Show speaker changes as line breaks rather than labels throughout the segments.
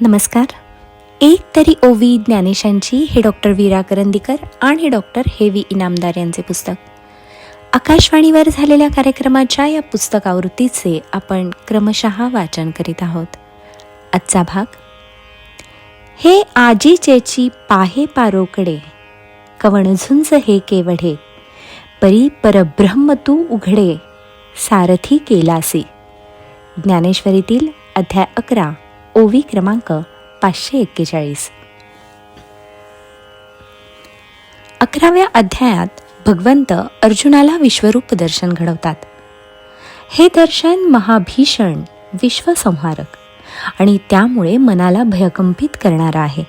नमस्कार. एक तरी ओवी ज्ञानेशांची हे डॉक्टर वीरा करंदीकर आणि डॉक्टर हेवी इनामदार यांचे पुस्तक. आकाशवाणीवर झालेल्या कार्यक्रमाच्या या पुस्तकावृत्तीचे आपण क्रमशः वाचन करीत आहोत. आजचा भाग हे आजीचेची पाहे पारोकडे कवण झुंज हे केवढे परी परब्रह्म तू उघडे सारथी केलासी. ज्ञानेश्वरीतील अध्याय अकरा. ओवी क्रमांक पाचशे एक्केचाळीस. अकराव्या अध्यायात भगवंत अर्जुनाला विश्वरूप दर्शन घडवतात. हे दर्शन महाभीषण विश्वसंहारक आणि त्यामुळे मनाला भयकंपित करणारं आहे.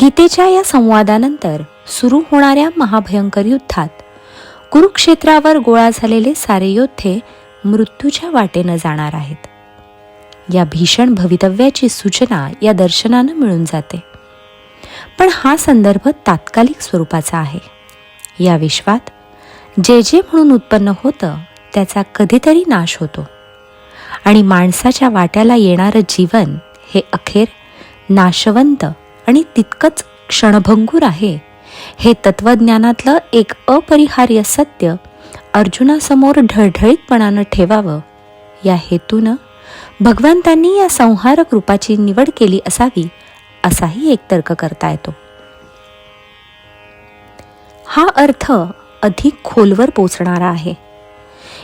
गीतेच्या या संवादानंतर सुरू होणाऱ्या महाभयंकर युद्धात कुरुक्षेत्रावर गोळा झालेले सारे योद्धे मृत्यूच्या वाटेनं जाणार आहेत. या भीषण भवितव्याची सूचना या दर्शनानं मिळून जाते. पण हा संदर्भ तात्कालिक स्वरूपाचा आहे. या विश्वात जे जे म्हणून उत्पन्न होतं त्याचा कधीतरी नाश होतो. आणि माणसाच्या वाट्याला येणारं जीवन हे अखेर नाशवंत आणि तितकंच क्षणभंगूर आहे हे तत्वज्ञानातलं एक अपरिहार्य सत्य अर्जुनासमोर ढळढळीतपणानं ठेवावं या हेतूनं भगवंतांनी या संहारक रूपाची निवड केली असावी असाही एक तर्क करता येतो. हा अर्थ अधिक खोलवर पोचणारा आहे.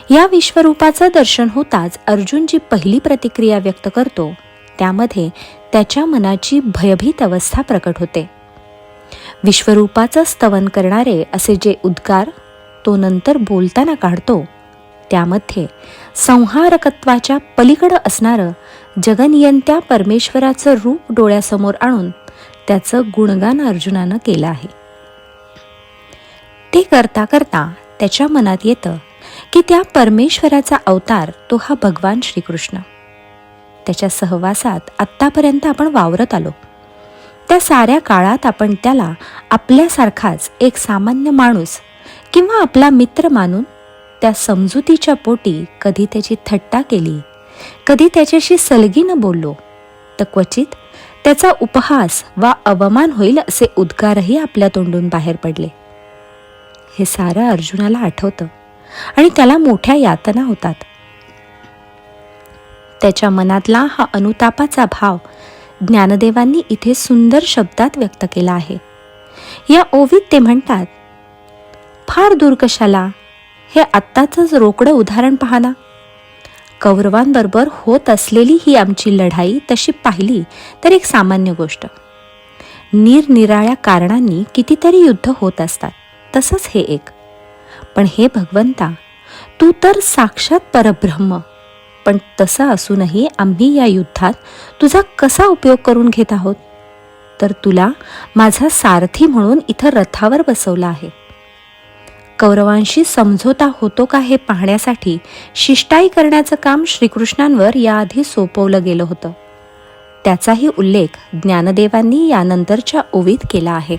या विश्वरूपाचं दर्शन होताच अर्जुन जी पहिली प्रतिक्रिया व्यक्त करतो त्यामध्ये त्याच्या मनाची भयभीत अवस्था प्रकट होते. विश्वरूपाचं स्तवन करणारे असे जे उद्गार तो नंतर बोलताना काढतो त्यामध्ये संहारकत्वाच्या पलीकडं असणारं जगनियंत्या परमेश्वराचं रूप डोळ्यासमोर आणून त्याचं गुणगान अर्जुनानं केलं आहे. ते करता करता त्याच्या मनात येतं की त्या परमेश्वराचा अवतार तो हा भगवान श्रीकृष्ण. त्याच्या सहवासात आत्तापर्यंत आपण वावरत आलो. त्या साऱ्या काळात आपण त्याला आपल्यासारखाच एक सामान्य माणूस किंवा आपला मित्र मानून त्या समजुतीच्या पोटी कधी त्याची थट्टा केली कधी त्याच्याशी सलगीनं बोललो तर क्वचित त्याचा उपहास वा अवमान होईल असे उद्गारही आपल्या तोंडून बाहेर पडले. हे सारं अर्जुनाला आठवतं आणि त्याला मोठ्या यातना होतात. त्याच्या मनातला हा अनुतापाचा भाव ज्ञानदेवांनी इथे सुंदर शब्दात व्यक्त केला आहे. या ओवीत ते म्हणतात फार दूर कशाला हे आत्ताचंच रोकडं उदाहरण पहा ना कौरवांबरोबर होत असलेली ही आमची लढाई तशी पाहिली तर एक सामान्य गोष्ट. निरनिराळ्या कारणांनी कितीतरी युद्ध होत असतात तसंच हे एक. पण हे भगवंता तू तर साक्षात परब्रह्म पण तसं असूनही आम्ही या युद्धात तुझा कसा उपयोग करून घेत आहोत? तर तुला माझा सारथी म्हणून इथं रथावर बसवला आहे. कौरवांशी समझोता होतो का हे पाहण्यासाठी शिष्टाई करण्याचं काम श्रीकृष्णांवर याआधी सोपवलं गेलं होतं. त्याचाही उल्लेख ज्ञानदेवांनी यानंतरच्या ओवीत केला आहे.